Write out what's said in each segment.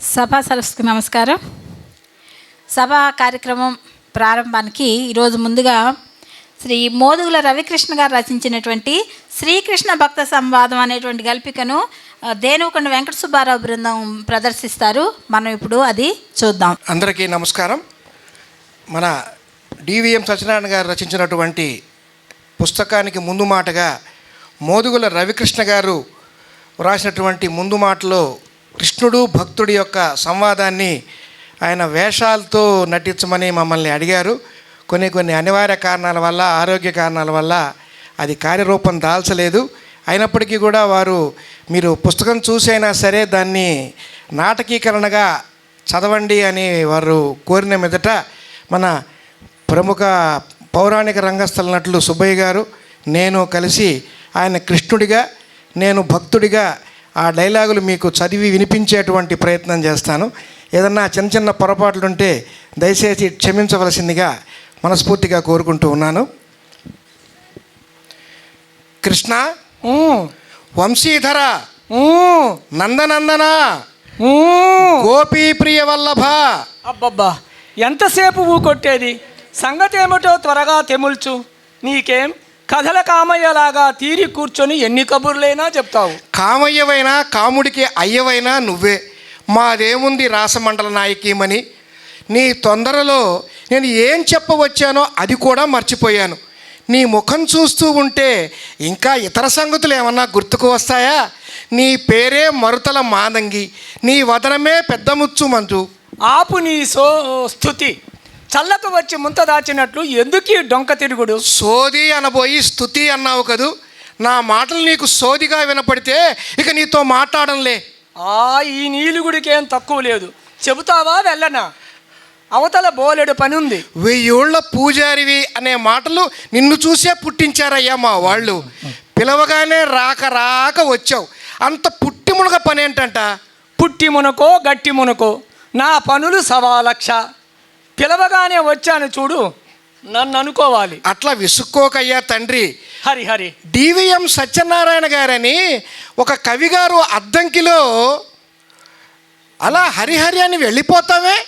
సభా సరస్సుకు నమస్కారం. సభా కార్యక్రమం ప్రారంభానికి ఈరోజు ముందుగా శ్రీ మోదుగుల రవికృష్ణ గారు రచించినటువంటి శ్రీకృష్ణ భక్త సంవాదం అనేటువంటి గల్పికను దేనుకొండ వెంకట సుబ్బారావు బృందం ప్రదర్శిస్తారు. మనం ఇప్పుడు అది చూద్దాం. అందరికీ నమస్కారం. మన డివిఎం సత్యనారాయణ గారు రచించినటువంటి పుస్తకానికి ముందు మాటగా మోదుగుల రవికృష్ణ గారు వ్రాసినటువంటి ముందు మాటలో కృష్ణుడు భక్తుడి యొక్క సంవాదాన్ని ఆయన వేషాలతో నటించమని మమ్మల్ని అడిగారు. కొన్ని కొన్ని అనివార్య కారణాల వల్ల ఆరోగ్య కారణాల వల్ల అది కార్యరూపం దాల్చలేదు. అయినప్పటికీ కూడా వారు మీరు పుస్తకం చూసైనా సరే దాన్ని నాటకీకరణగా చదవండి అని వారు కోరిన మీదట మన ప్రముఖ పౌరాణిక రంగస్థల నటులు సుబ్బయ్య గారు నేను కలిసి ఆయన కృష్ణుడిగా నేను భక్తుడిగా ఆ డైలాగులు మీకు చదివి వినిపించేటువంటి ప్రయత్నం చేస్తాను. ఏదన్నా చిన్న చిన్న పొరపాట్లుంటే దయచేసి క్షమించవలసిందిగా మనస్ఫూర్తిగా కోరుకుంటూ ఉన్నాను. కృష్ణ? వంశీధర? నందనందన? ఊ. గోపీప్రియ వల్లభ అబ్బబ్బా ఎంతసేపు ఊ కొట్టేది సంగతి ఏమిటో త్వరగా తెముల్చు. నీకేం? కథల కామయ్యలాగా తీరి కూర్చొని ఎన్ని కబుర్లైనా చెప్తావు. కామయ్యవైనా కాముడికి అయ్యవైనా నువ్వే. మాదేముంది రాసమండల నాయకీమని? నీ తొందరలో నేను ఏం చెప్పవచ్చానో అది కూడా మర్చిపోయాను. నీ ముఖం చూస్తూ ఉంటే ఇంకా ఇతర సంగతులు ఏమన్నా గుర్తుకు వస్తాయా? నీ పేరే మరుతల మాదంగి నీ వదనమే పెద్ద ముచ్చు మంచు ఆపు నీ సో స్థుతి. చల్లకు వచ్చి ముంత దాచినట్లు ఎందుకీ డొంక తిరుగుడు? సోది అనబోయి స్థుతి అన్నావు కదూ. నా మాటలు నీకు సోదిగా వినపడితే ఇక నీతో మాట్లాడంలే. ఆ ఈ నీలుగుడికేం తక్కువ లేదు. చెబుతావా వెళ్ళనా? అవతల బోలెడు పని ఉంది వెయ్యోళ్ళ పూజారివి అనే మాటలు నిన్ను చూసే పుట్టించారయ్యా మా వాళ్ళు. పిలవగానే రాక రాక వచ్చావు. అంత పుట్టి మునగ పని ఏంటంట పుట్టి మునకో గట్టి మునకో నా పనులు సవా లక్ష పిలవగానే వచ్చాను చూడు నన్ను అనుకోవాలి. అట్లా విసుక్కోకయ్యా తండ్రి. హరి హరి. డివిఎం సత్యనారాయణ గారని ఒక కవి గారు అద్దంకిలో అలా హరిహరి అని వెళ్ళిపోతావే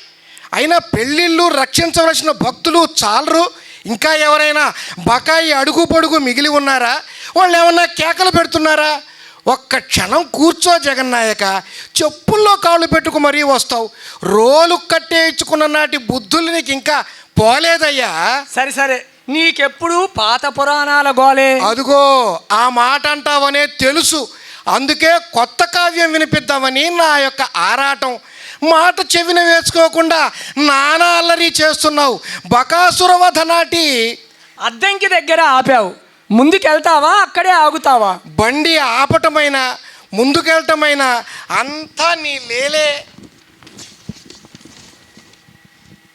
అయినా పెళ్ళిళ్ళు రక్షించవలసిన భక్తులు చాలరు. ఇంకా ఎవరైనా బకాయి అడుగు పొడుగు మిగిలి ఉన్నారా? వాళ్ళు ఏమన్నా కేకలు పెడుతున్నారా? ఒక్క క్షణం కూర్చో జగన్నాయక చెప్పుల్లో కాళ్ళు పెట్టుకు మరీ వస్తావు. రోలు కట్టేయించుకున్న నాటి బుద్ధులు నీకు ఇంకా పోలేదయ్యా. సరే సరే. నీకెప్పుడు పాత పురాణాల గోలే. అదుగో ఆ మాట అంటావనే తెలుసు. అందుకే కొత్త కావ్యం వినిపిద్దామని నా యొక్క ఆరాటం. మాట చెవిన వేసుకోకుండా నానా అల్లరి చేస్తున్నావు. బకాసురవధ నాటి అద్దంకి దగ్గర ఆపావు. ముందుకెళ్తావా? అక్కడే ఆగుతావా? బండి ఆపటమైన ముందుకెళ్ళటమైన అంతా నీ లేలే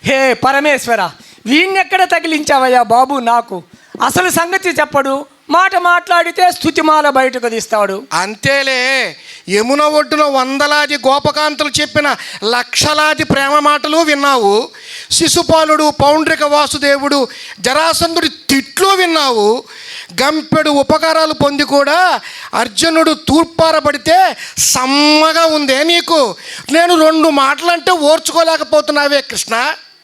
హే పరమేశ్వర వీణ్ణెక్కడ తగిలించావయ్యా బాబు నాకు? అసలు సంగతి చెప్పడు. మాట మాట్లాడితే స్థుతిమాల బయటకు తీస్తాడు. అంతేలే యమున ఒడ్డున వందలాది గోపకాంతలు చెప్పిన లక్షలాది ప్రేమ మాటలు విన్నావు. శిశుపాలుడు పౌండ్రిక వాసుదేవుడు జరాసంధుడి తిట్లు విన్నావు. గంపెడు ఉపకారాలు పొంది కూడా అర్జునుడు తూర్పారబడితే సమ్మగా ఉందే నీకు. నేను రెండు మాటలంటే ఓర్చుకోలేకపోతున్నావే కృష్ణ.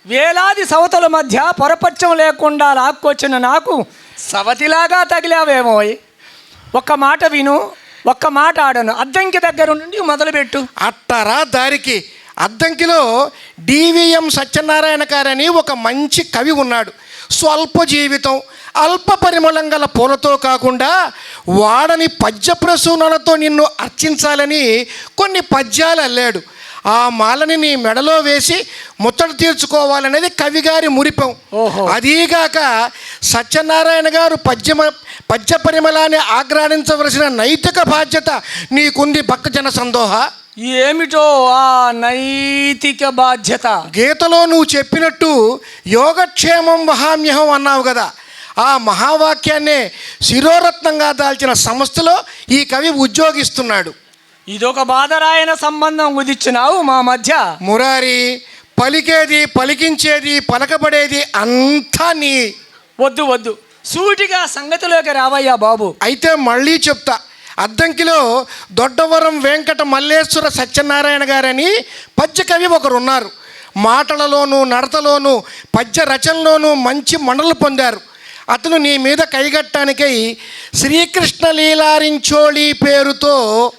వేలాది సవతల మధ్య పొరపచ్చం లేకుండా లాక్కొచ్చిన నాకు సవతిలాగా తగిలావేమో ఒక్క మాట విను. ఒక్క మాట ఆడను. అద్దంకి దగ్గర నుండి మొదలుపెట్టు. అట్టరా దారికి? అద్దంకిలో డివిఎం సత్యనారాయణ గారని ఒక మంచి కవి ఉన్నాడు. స్వల్ప జీవితం అల్ప పరిమళం గల పూలతో కాకుండా వాడని పద్య ప్రసూనాలతో నిన్ను అర్చించాలని కొన్ని పద్యాలు అల్లాడు. ఆ మాలని నీ మెడలో వేసి ముచ్చట తీర్చుకోవాలనేది కవిగారి మురిపం. ఓహో. అదీగాక సత్యనారాయణ గారు పద్యమ పద్య పరిమళాన్ని ఆగ్రాణించవలసిన నైతిక బాధ్యత నీకుంది భక్తజన సందోహ. ఏమిటో ఆ నైతిక బాధ్యత? గీతలో నువ్వు చెప్పినట్టు యోగక్షేమం వహామ్యహం అన్నావు కదా. ఆ మహావాక్యాన్నే శిరోరత్నంగా దాల్చిన సంస్థలో ఈ కవి ఉద్యోగిస్తున్నాడు. ఇదొక బాధరాయన సంబంధం కుదిర్చినావు మా మధ్య. మురారి పలికేది పలికించేది పలకబడేది అంతా నీ. వద్దు వద్దు. సూటిగా సంగతిలోకి రావయ్యా బాబు. అయితే మళ్ళీ చెప్తా. అద్దంకిలో దొడ్డవరం వెంకట మల్లేశ్వర సత్యనారాయణ గారని పద్యకవి ఒకరు ఉన్నారు మాటలలోనూ నడతలోనూ పద్య రచనలోనూ మంచి మండలు పొందారు. అతను నీ మీద కైగట్టానికై శ్రీకృష్ణ లీలారించోళి పేరుతో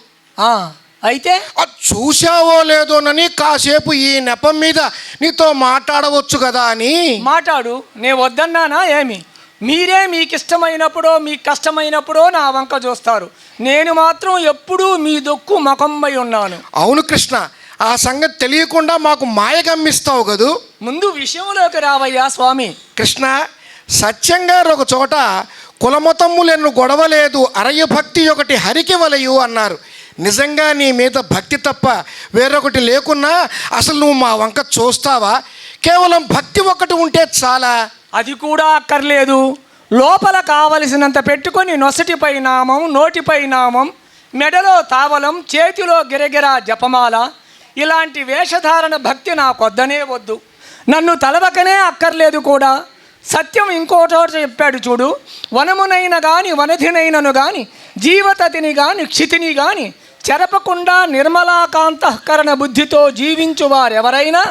అయితే? అది చూశావో లేదోనని కాసేపు ఈ నెపం మీద నీతో మాట్లాడవచ్చు కదా అని. మాట్లాడు నే వద్దన్నానా ఏమి? మీరే మీకు ఇష్టమైనప్పుడో మీకు కష్టమైనప్పుడో నా వంక చూస్తారు. నేను మాత్రం ఎప్పుడూ మీ దొక్కు మకంబై ఉన్నాను. అవును కృష్ణ ఆ సంగతి తెలియకుండా మాకు మాయ గమ్మిస్తావు కదూ? ముందు విషయంలోకి రావయ్యా స్వామి. కృష్ణ సత్యం గారు ఒక చోట కులమతమ్ములెన్ను గొడవలేదు అరయ భక్తి ఒకటి హరికి వలయు అన్నారు. నిజంగా నీ మీద భక్తి తప్ప వేరొకటి లేకున్నా అసలు నువ్వు మా వంక చూస్తావా? కేవలం భక్తి ఒకటి ఉంటే చాలా. అది కూడా అక్కర్లేదు. లోపల కావలసినంత పెట్టుకొని నొసటిపై నామం నోటిపై నామం మెడలో తావలం చేతిలో గిరగిర జపమాల ఇలాంటి వేషధారణ భక్తి నాకొద్దనే వద్దు. నన్ను తలవకనే అక్కర్లేదు కూడా. సత్యం ఇంకో చోట చెప్పాడు చూడు. వనమునైన గాని వనధినైనను గాని జీవతతిని గాని క్షితిని గాని చెరపకుండా నిర్మలాకాంతఃకరణ బుద్ధితో జీవించు వారెవరైనా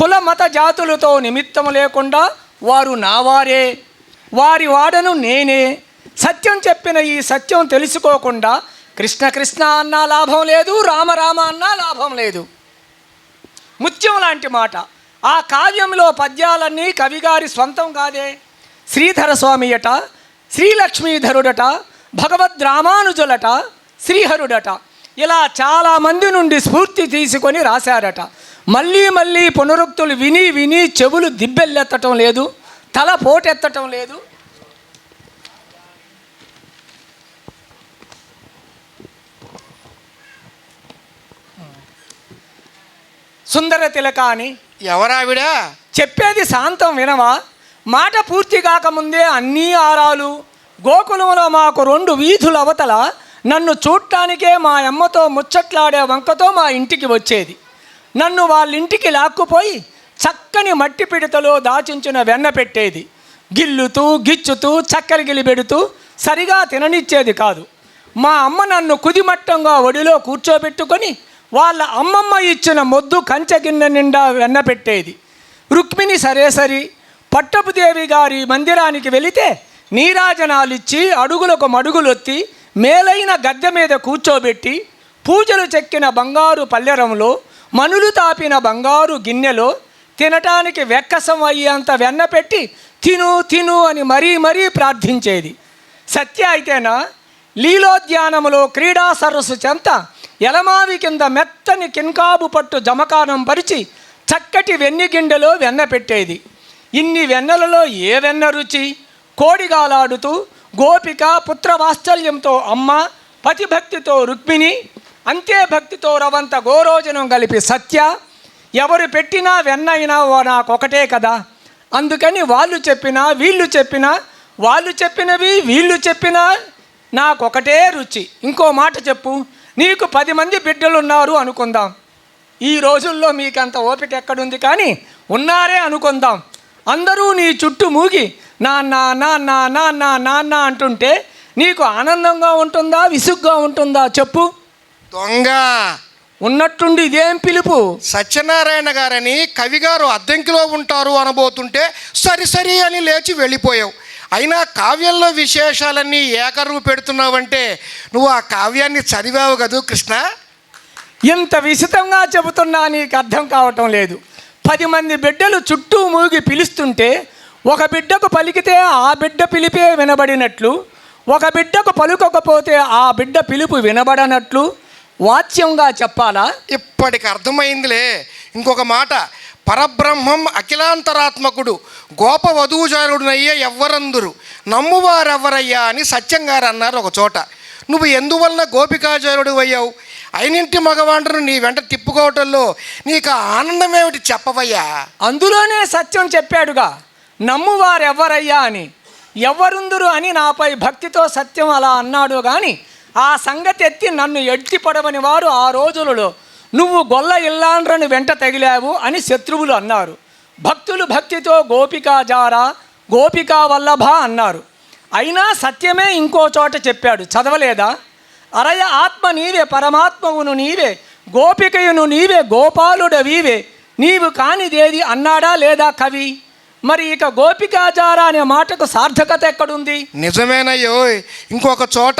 కుల మత జాతులతో నిమిత్తం లేకుండా వారు నావారే. వారి వాడను నేనే. సత్యం చెప్పిన ఈ సత్యం తెలుసుకోకుండా కృష్ణ కృష్ణ అన్నా లాభం లేదు రామరామ అన్నా లాభం లేదు. ముత్యం లాంటి మాట. ఆ కావ్యంలో పద్యాలన్నీ కవిగారి స్వంతం కాదే. శ్రీధర స్వామియట శ్రీలక్ష్మీధరుడట భగవద్ రామానుజులట శ్రీహరుడట. ఇలా చాలామంది నుండి స్ఫూర్తి తీసుకొని రాశారట. మళ్ళీ మళ్ళీ పునరుక్తులు విని విని చెవులు దిబ్బెల్లెత్తటం లేదు తల పోటెత్తటం లేదు. సుందర తిలక అని ఎవరావిడా? చెప్పేది శాంతం వినవా? మాట పూర్తి కాకముందే అన్నీ ఆరాలు గోకులంలో మాకు రెండు వీధుల అవతల నన్ను చూడటానికే మా అమ్మతో ముచ్చట్లాడే వంకతో మా ఇంటికి వచ్చేది. నన్ను వాళ్ళ ఇంటికి లాక్కుపోయి చక్కని మట్టి పిడతలో దాచించిన వెన్న పెట్టేది. గిల్లుతూ గిచ్చుతూ చక్కెర గిలిబెడుతూ సరిగా తిననిచ్చేది కాదు. మా అమ్మ నన్ను కుదిమట్టంగా ఒడిలో కూర్చోబెట్టుకొని వాళ్ళ అమ్మమ్మ ఇచ్చిన మొద్దు కంచె గిన్నె నిండా వెన్న పెట్టేది. రుక్మిణి సరే సరి పట్టపుదేవి గారి మందిరానికి వెళితే నీరాజనాలిచ్చి అడుగులకు మడుగులొత్తి మేలైన గద్దె మీద కూర్చోబెట్టి పూజలు చెక్కిన బంగారు పల్లెరంలో మనులు తాపిన బంగారు గిన్నెలో తినటానికి వెక్కసం అయ్యేంత వెన్న పెట్టి తిను తిను అని మరీ మరీ ప్రార్థించేది. సత్య అయితేనా? లీలోద్యానములో క్రీడా సరస్సు చెంత ఎలమావి కింద మెత్తని కిన్కాబు పట్టు జమకానం పరిచి చక్కటి వెన్ని గిండెలో వెన్న పెట్టేది. ఇన్ని వెన్నెలలో ఏ వెన్న రుచి? కోడిగాలాడుతూ గోపిక పుత్ర వాత్సల్యంతో అమ్మ పతిభక్తితో రుక్మిణి అంతే భక్తితో రవంత గోరోజనం కలిపి సత్య. ఎవరు పెట్టినా వెన్నైనా ఓ నాకొకటే కదా. అందుకని వాళ్ళు చెప్పినా వీళ్ళు చెప్పినా వాళ్ళు చెప్పినవి వీళ్ళు చెప్పినా నాకొకటే రుచి. ఇంకో మాట చెప్పు నీకు పది మంది బిడ్డలు ఉన్నారు అనుకుందాం. ఈ రోజుల్లో మీకంత ఓపిక ఎక్కడుంది కానీ ఉన్నారే అనుకుందాం. అందరూ నీ చుట్టూ మూగి నాన్న నాన్న నాన్న నాన్న అంటుంటే నీకు ఆనందంగా ఉంటుందా విసుగ్గా ఉంటుందా చెప్పు? దొంగ. ఉన్నట్టుండి ఇదేం పిలుపు? సత్యనారాయణ గారని కవిగారు అద్దెంకిలో ఉంటారు అనబోతుంటే సరి సరి అని లేచి వెళ్ళిపోయావు. అయినా కావ్యంలో విశేషాలన్నీ ఏకరువు పెడుతున్నావంటే నువ్వు ఆ కావ్యాన్ని చదివావు కదూ కృష్ణ? ఇంత విసితంగా చెబుతున్నా నీకు అర్థం కావటం లేదు. పది మంది బిడ్డలు చుట్టూ మూగి పిలుస్తుంటే ఒక బిడ్డకు పలికితే ఆ బిడ్డ పిలిపే వినబడినట్లు ఒక బిడ్డకు పలుకకపోతే ఆ బిడ్డ పిలుపు వినబడనట్లు వాచ్యంగా చెప్పాలా? ఇప్పటికి అర్థమైందిలే. ఇంకొక మాట పరబ్రహ్మం అఖిలాంతరాత్మకుడు గోప వధూచారుడునయ్యే ఎవ్వరందరు? నమ్మువారెవ్వరయ్యా అని సత్యంగారు అన్నారు ఒక చోట. నువ్వు ఎందువలన గోపికాచారుడు అయ్యావు? అయినింటి మగవాండ్రను నీ వెంట తిప్పుకోవటంలో నీకు ఆనందం ఏమిటి చెప్పవయ్యా? అందులోనే సత్యం చెప్పాడుగా నమ్మువారెవ్వరయ్యా అని. ఎవరుందురు అని నాపై భక్తితో సత్యం అలా అన్నాడు కానీ ఆ సంగతి ఎత్తి నన్ను ఎడ్తి పడవని వారు ఆ రోజులలో నువ్వు గొల్ల ఇల్లాండ్రని వెంట తగిలావు అని శత్రువులు అన్నారు. భక్తులు భక్తితో గోపికా జారా గోపికా వల్లభ అన్నారు. అయినా సత్యమే ఇంకో చోట చెప్పాడు. చదవలేదా? అరయ ఆత్మ నీవే పరమాత్మవును నీవే గోపికయును నీవే గోపాలుడవీవే. నీవు కానిదేది అన్నాడా లేదా కవి? మరి ఇక గోపికాచార అనే మాటకు సార్థకత ఎక్కడుంది? నిజమేనయ్యో ఇంకొక చోట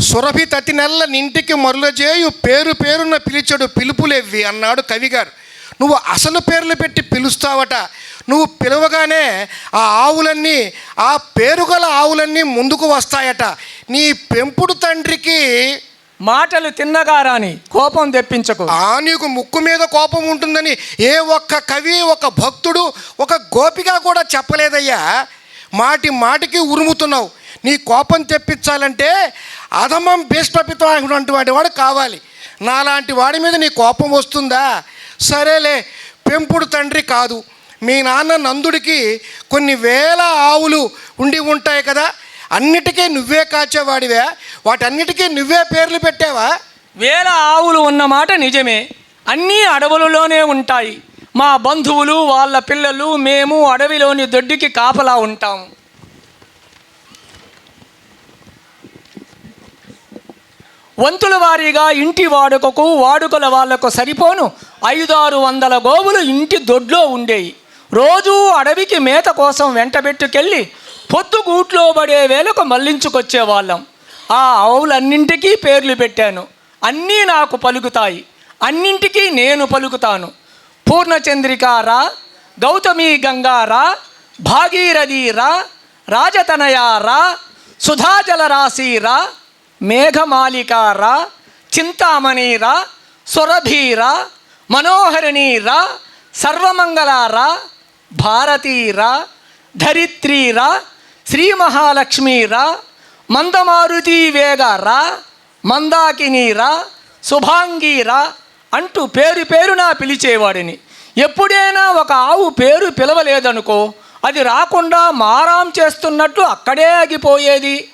సురభి తతి నెల్ల నింటికి మరులజేయు పేరు పేరున పిలిచడు పిలుపులేవి అన్నాడు కవిగారు. నువ్వు అసలు పేర్లు పెట్టి పిలుస్తావట. నువ్వు పిలవగానే ఆ ఆవులన్నీ ఆ పేరుగల ఆవులన్నీ ముందుకు వస్తాయట. నీ పెంపుడు తండ్రికి మాటలు తిన్నగా రాని కోపం తెప్పించకు. ఆ నీకు ముక్కు మీద కోపం ఉంటుందని ఏ ఒక్క కవి ఒక భక్తుడు ఒక గోపిక కూడా చెప్పలేదయ్యా. మాటి మాటికి ఉరుముతున్నావు. నీ కోపం తెప్పించాలంటే అధమం భీష్మపితం వాడి వాడు కావాలి. నాలాంటి వాడి మీద నీ కోపం వస్తుందా? సరేలే పెంపుడు తండ్రి కాదు. మీ నాన్న నందుడికి కొన్ని వేల ఆవులు ఉండి ఉంటాయి కదా అన్నిటికీ నువ్వే కాచేవాడివా. వాటన్నిటికీ నువ్వే పేర్లు పెట్టావా? వేల ఆవులు ఉన్న మాట నిజమే. అన్నీ అడవులలోనే ఉంటాయి. మా బంధువులు వాళ్ళ పిల్లలు మేము అడవిలోని దొడ్డికి కాపలా ఉంటాం వంతుల వారీగా ఇంటి వాడుకకు వాడుకల వాళ్ళకు సరిపోను. ఐదారు వందల గోవులు ఇంటి దొడ్లో ఉండేవి రోజూ అడవికి మేత కోసం వెంటబెట్టుకెళ్ళి పొద్దుగూట్లో పడే వేలకు మళ్ళించుకొచ్చేవాళ్ళం ఆ ఆవులన్నింటికీ పేర్లు పెట్టాను. అన్నీ నాకు పలుకుతాయి. అన్నింటికీ నేను పలుకుతాను. పూర్ణచంద్రిక రా గౌతమి గంగా రా భాగీరథి రా రాజతనయ రా సుధాజల రాశి రా భారతీరా ధరిత్రీరా శ్రీ మహాలక్ష్మి రా మందమారుతి వేగ రా శుభాంగీరా రా శుభాంగి రా అంటూ పేరు పేరున పిలిచేవాడిని. ఎప్పుడైనా ఒక ఆవు పేరు పిలవలేదనుకో అది రాకుండా మారాం చేస్తున్నట్టు అక్కడే ఆగిపోయేది.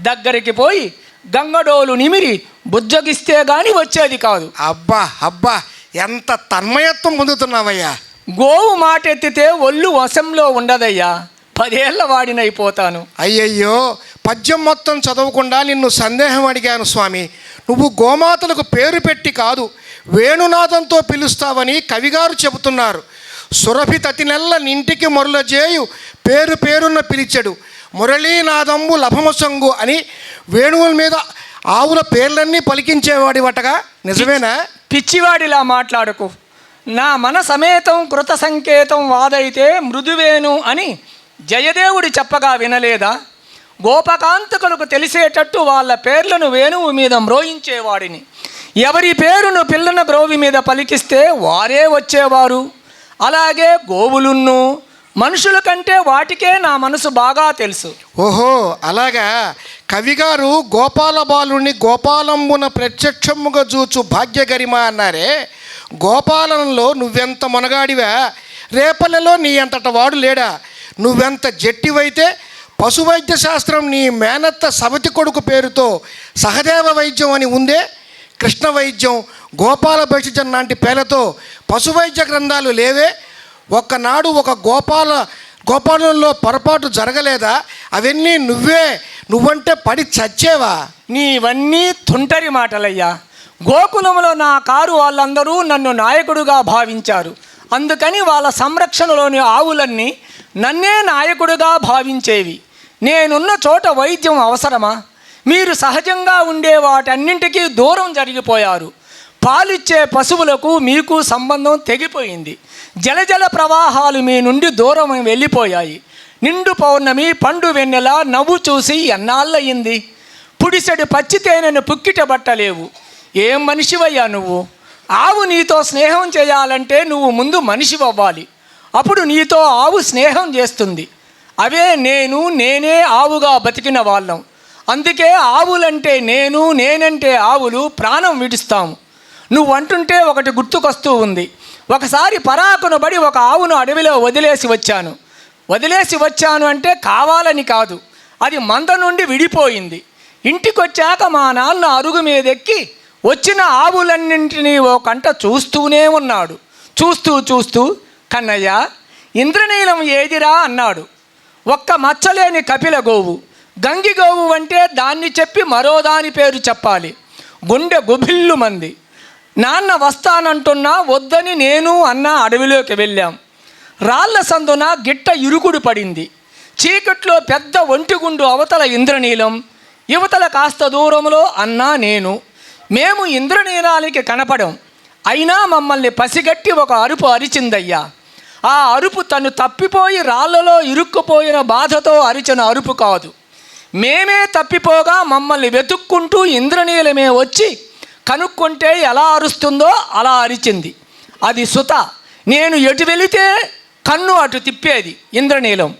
దగ్గరికి పోయి గంగడోలు నిమిరి బుజ్జగిస్తే గాని వచ్చేది కాదు. అబ్బా అబ్బా ఎంత తన్మయత్వం పొందుతున్నావయ్యా. గోవు మాట ఎత్తితే ఒళ్ళు వశంలో ఉండదయ్యా. పదేళ్ళ వాడినైపోతాను అయ్యయ్యో పద్యం మొత్తం చదవకుండా నిన్ను సందేహం అడిగాను స్వామి. నువ్వు గోమాతలకు పేరు పెట్టి కాదు వేణునాథంతో పిలుస్తావని కవిగారు చెబుతున్నారు. సురభి తతి నెల్ల నింటికి మొరలజేయు పేరు పేరున్న పిలిచెడు. మురళీనాదంబు లభమసంగు అని వేణువుల మీద ఆవుల పేర్లన్నీ పలికించేవాడివటగా నిజమేనా? పిచ్చివాడిలా మాట్లాడకు. నా మన సమేతం కృత సంకేతం వాదైతే మృదువేను అని జయదేవుడు చెప్పగా వినలేదా? గోపకాంతకులకు తెలిసేటట్టు వాళ్ళ పేర్లను వేణువు మీద మ్రోయించేవాడిని. ఎవరి పేరును పిల్లన గ్రోవి మీద పలికిస్తే వారే వచ్చేవారు. అలాగే గోవులున్ను మనుషుల కంటే వాటికే నా మనసు బాగా తెలుసు. ఓహో అలాగా. కవిగారు గోపాల బాలుని గోపాలంబున ప్రత్యక్షముగా చూచు భాగ్యగరిమ అన్నారే. గోపాలనంలో నువ్వెంత మొనగాడివా? రేపల్లెలో నీ అంతట వాడు లేడా? నువ్వెంత జట్టివైతే? పశువైద్య శాస్త్రం నీ మేనత్త సవతి కొడుకు పేరుతో సహదేవ వైద్యం అని ఉందే? కృష్ణ వైద్యం గోపాల భక్షిజం లాంటి పేర్లతో పశువైద్య గ్రంథాలు లేవే? ఒక్కనాడు ఒక గోపాల గోపాలంలో పొరపాటు జరగలేదా? అవన్నీ నువ్వే నువ్వంటే పడి చచ్చేవా? నీవన్నీ తుంటరి మాటలయ్యా. గోకులంలో నా కారు వాళ్ళందరూ నన్ను నాయకుడుగా భావించారు. అందుకని వాళ్ళ సంరక్షణలోని ఆవులన్నీ నన్నే నాయకుడిగా భావించేవి. నేనున్న చోట వైద్యం అవసరమా? మీరు సహజంగా ఉండే వాటన్నింటికీ దూరం జరిగిపోయారు. పాలిచ్చే పశువులకు మీకు సంబంధం తెగిపోయింది. జలజల ప్రవాహాలు మీ నుండి దూరం వెళ్ళిపోయాయి. నిండు పౌర్ణమి పండు వెన్నెల నవ్వు చూసి ఎన్నాళ్ళయింది? పుడిసెడు పచ్చి తేనెను పుక్కిట బట్టలేవు. ఏం మనిషివయ్యా నువ్వు? ఆవు నీతో స్నేహం చేయాలంటే నువ్వు ముందు మనిషివ్వాలి అప్పుడు నీతో ఆవు స్నేహం చేస్తుంది. అవే నేను నేనే ఆవుగా బతికిన వాళ్ళం. అందుకే ఆవులంటే నేను నేనంటే ఆవులు ప్రాణం విడుస్తాము. నువ్వు అంటుంటే ఒకటి గుర్తుకొస్తూ ఉంది. ఒకసారి పరాకును బడి ఒక ఆవును అడవిలో వదిలేసి వచ్చాను. వదిలేసి వచ్చాను అంటే కావాలని కాదు. అది మంద నుండి విడిపోయింది. ఇంటికొచ్చాక మా నాన్న అరుగు మీదెక్కి వచ్చిన ఆవులన్నింటినీ ఓ కంట చూస్తూనే ఉన్నాడు. చూస్తూ చూస్తూ కన్నయ్య ఇంద్రనీలం ఏదిరా? అన్నాడు. ఒక్క మచ్చలేని కపిల గోవు. గంగి గోవు అంటే దాన్ని చెప్పి మరో దాని పేరు చెప్పాలి. గుండె గుభిల్లు మంది. నాన్న వస్తానంటున్నా వద్దని నేను అన్న అడవిలోకి వెళ్ళాం. రాళ్ళ సందున గిట్ట ఇరుకుడు పడింది. చీకట్లో పెద్ద ఒంటిగుండు అవతల ఇంద్రనీలం యువతల కాస్త దూరంలో అన్నా నేను. మేము ఇంద్రనీలానికి కనపడం. అయినా మమ్మల్ని పసిగట్టి ఒక అరుపు అరిచిందయ్యా. ఆ అరుపు తను తప్పిపోయి రాళ్ళలో ఇరుక్కుపోయిన బాధతో అరిచిన అరుపు కాదు. మేమే తప్పిపోగా మమ్మల్ని వెతుక్కుంటూ ఇంద్రనీలమే వచ్చి కనుక్కుంటే ఎలా అరుస్తుందో అలా అరిచింది. అది సుత. నేను ఎటు వెళితే కన్ను అటు తిప్పేది ఇంద్రనీలం.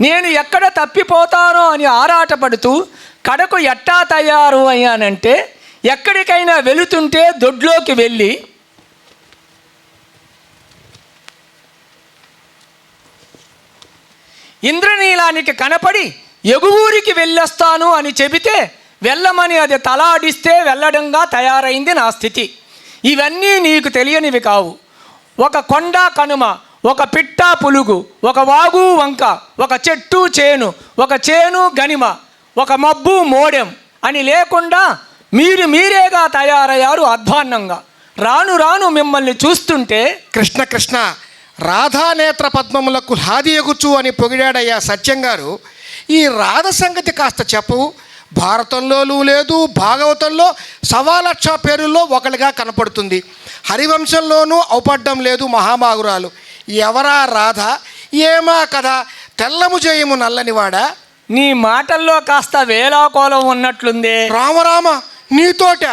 నేను ఎక్కడ తప్పిపోతానో అని ఆరాటపడుతూ కడకు ఎట్టా తయారు అయ్యానంటే ఎక్కడికైనా వెళుతుంటే దొడ్లోకి వెళ్ళి ఇంద్రనీలానికి కనపడి ఎగువూరికి వెళ్ళొస్తాను అని చెబితే వెళ్ళమని అది తలాడిస్తే వెళ్ళడంగా తయారైంది నా స్థితి. ఇవన్నీ నీకు తెలియనివి కావు. ఒక కొండ కనుమ ఒక పిట్ట పులుగు ఒక వాగు వంక ఒక చెట్టు చేను ఒక చేను గనిమ ఒక మబ్బు మోడెం అని లేకుండా మీరు మీరేగా తయారయ్యారు అధ్వాన్నంగా? రాను రాను మిమ్మల్ని చూస్తుంటే కృష్ణ కృష్ణ రాధానేత్ర పద్మములకు హాది ఎగుచు అని పొగిడాడయ్యా సత్యం గారు. ఈ రాధ సంగతి కాస్త చెప్పవు భారతంలోనూ లేదు భాగవతంలో సవా లక్ష పేరుల్లో ఒకరిగా కనపడుతుంది. హరివంశంలోనూ అవపడ్డం లేదు మహామాగురాలు. ఎవరా రాధ? ఏమా కదా తెల్లము జయము నల్లనివాడా నీ మాటల్లో కాస్త వేలాకోలం ఉన్నట్లుందే. రామరామ నీతోట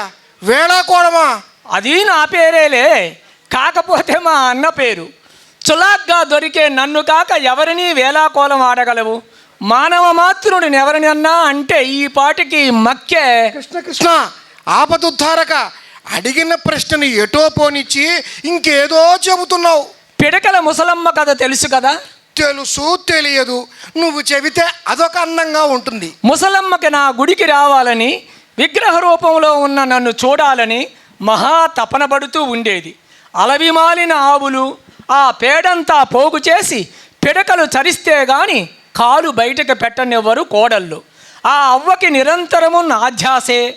వేళాకోళమా? అది నా పేరేలే. కాకపోతే మా అన్న పేరు. చులాగ్గా దొరికే నన్ను కాక ఎవరిని వేలాకోలం ఆడగలవు? మానవ మాతృడిని ఎవరిని అన్నా అంటే ఈ పాటికి మక్కే. కృష్ణ కృష్ణ ఆపదుద్ధారక అడిగిన ప్రశ్నని ఎటో పోనిచ్చి ఇంకేదో చెబుతున్నావు. పిడకల ముసలమ్మ కథ తెలుసు కదా? తెలుసు తెలియదు. నువ్వు చెబితే అదొక అందంగా ఉంటుంది. ముసలమ్మకి నా గుడికి రావాలని విగ్రహ రూపంలో ఉన్న నన్ను చూడాలని మహా తపనబడుతూ ఉండేది. అలవిమాలిన ఆవులు ఆ పేడంతా పోగు చేసి పిడకలు చరిస్తే గాని కాలు బయటకు పెట్టనివ్వరు కోడళ్ళు. ఆ అవ్వకి నిరంతరము నాధ్యాసే.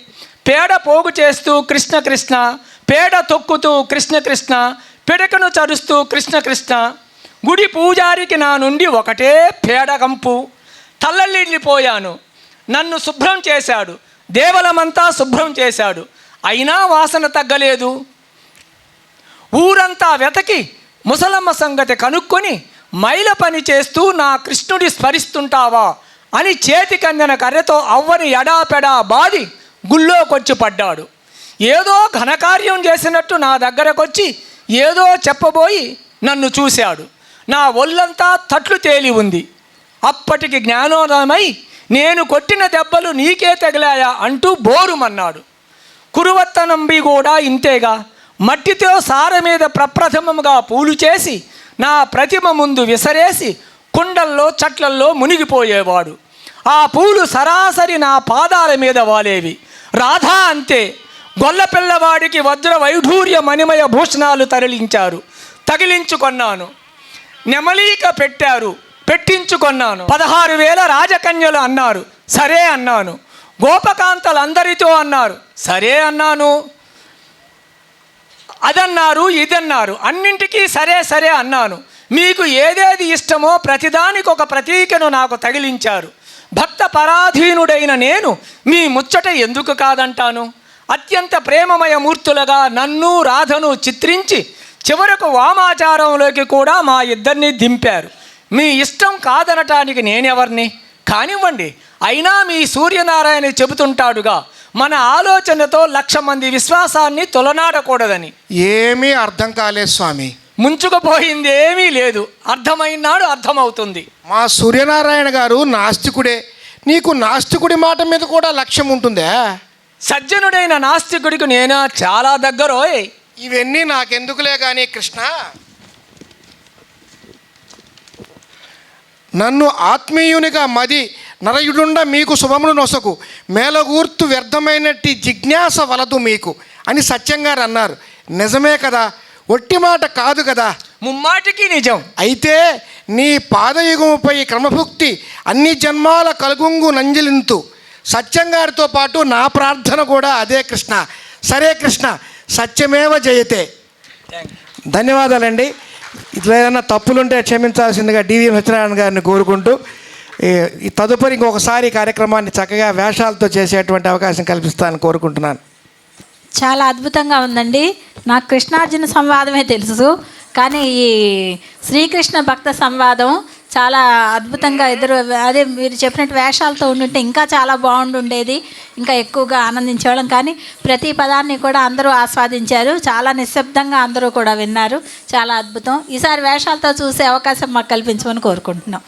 పేడ పోగు చేస్తూ కృష్ణ కృష్ణ పేడ తొక్కుతూ కృష్ణ కృష్ణ పిడకను చరుస్తూ కృష్ణ కృష్ణ. గుడి పూజారికి నా నుండి ఒకటే పేడకంపు తల్లలిల్లిపోయాను నన్ను శుభ్రం చేశాడు. దేవలమంతా శుభ్రం చేశాడు. అయినా వాసన తగ్గలేదు. ఊరంతా వెతకి ముసలమ్మ సంగతి కనుక్కొని మైల పని చేస్తూ నా కృష్ణుడి స్మరిస్తుంటావా అని చేతికందిన కర్రతో అవ్వని ఎడాపెడా బాది గుళ్ళోకొచ్చి పడ్డాడు. ఏదో ఘనకార్యం చేసినట్టు నా దగ్గరకొచ్చి ఏదో చెప్పబోయి నన్ను చూశాడు. నా ఒళ్ళంతా తట్లు తేలి ఉంది. అప్పటికి జ్ఞానోదయమై నేను కొట్టిన దెబ్బలు నీకే తగిలాయా అంటూ బోరుమన్నాడు. కురువత్త నంబి కూడా ఇంతేగా. మట్టితో సార మీద ప్రప్రథమముగా పూలు చేసి నా ప్రతిమ ముందు విసరేసి కుండల్లో చట్లల్లో మునిగిపోయేవాడు. ఆ పూలు సరాసరి నా పాదాల మీద వాలేవి. రాధా అంతే. గొల్ల పిల్లవాడికి వజ్ర వైఢూర్య మణిమయ భూషణాలు తరలించారు. తగిలించుకొన్నాను. నెమలీక పెట్టారు. పెట్టించుకొన్నాను. పదహారు వేల రాజకన్యలు అన్నారు. సరే అన్నాను. గోపకాంతలందరితో అన్నారు. సరే అన్నాను. అదన్నారు ఇదన్నారు. అన్నింటికీ సరే సరే అన్నాను. మీకు ఏదేది ఇష్టమో ప్రతిదానికి ఒక ప్రతీకను నాకు తగిలించారు. భక్త పరాధీనుడైన నేను మీ ముచ్చట ఎందుకు కాదంటాను? అత్యంత ప్రేమమయ మూర్తులుగా నన్ను రాధను చిత్రించి చివరకు వామాచారంలోకి కూడా మా ఇద్దరిని దింపారు. మీ ఇష్టం కాదనటానికి నేనెవరిని? కానివ్వండి అయినా మీ సూర్యనారాయణ చెబుతుంటాడుగా మన ఆలోచనతో లక్ష మంది విశ్వాసాన్ని తొలనాడకూడదని. ఏమీ అర్థం కాలేదు స్వామి. ముంచుకుపోయింది ఏమీ లేదు. అర్థమైనాడు అర్థమవుతుంది. మా సూర్యనారాయణ గారు నాస్తికుడే. నీకు నాస్తికుడి మాట మీద కూడా లక్ష్యం ఉంటుందా? సజ్జనుడైన నాస్తికుడికి నేను చాలా దగ్గరోయ్. ఇవన్నీ నాకెందుకులే కానీ కృష్ణ? నన్ను ఆత్మీయునిగా మది నరయుడుండ మీకు శుభమును నొసకు మేలగూర్తు వ్యర్థమైనట్టి జిజ్ఞాస వలదు మీకు అని సత్యంగారు అన్నారు. నిజమే కదా? ఒట్టి మాట కాదు కదా? ముమ్మాటికి నిజం. అయితే నీ పాదయుగముపై క్రమభుక్తి అన్ని జన్మాల కలుగుంగు నంజిలింతు. సత్యం గారితో పాటు నా ప్రార్థన కూడా అదే కృష్ణ. సరే కృష్ణ సత్యమేవ జయతే. ధన్యవాదాలండి. ఇట్లా ఏదైనా తప్పులుంటే క్షమించాల్సిందిగా డివిఎం సత్యనారాయణ గారిని కోరుకుంటూ ఈ- తదుపరి ఇంకొకసారి కార్యక్రమాన్ని చక్కగా వేషాలతో చేసేటువంటి అవకాశం కల్పిస్తానని కోరుకుంటున్నాను. చాలా అద్భుతంగా ఉందండి. నాకు కృష్ణార్జున సంవాదమే తెలుసు. కానీ ఈ శ్రీకృష్ణ భక్త సంవాదం చాలా అద్భుతంగా ఎదురు అదే మీరు చెప్పినట్టు వేషాలతో ఉండుంటే ఇంకా చాలా బాగుండుండేది ఇంకా ఎక్కువగా ఆనందించేవాళ్ళం. కానీ ప్రతి పదాన్ని కూడా అందరూ ఆస్వాదించారు. చాలా నిశ్శబ్దంగా అందరూ కూడా విన్నారు. చాలా అద్భుతం. ఈసారి వేషాలతో చూసే అవకాశం మాకు కల్పించమని కోరుకుంటున్నాం.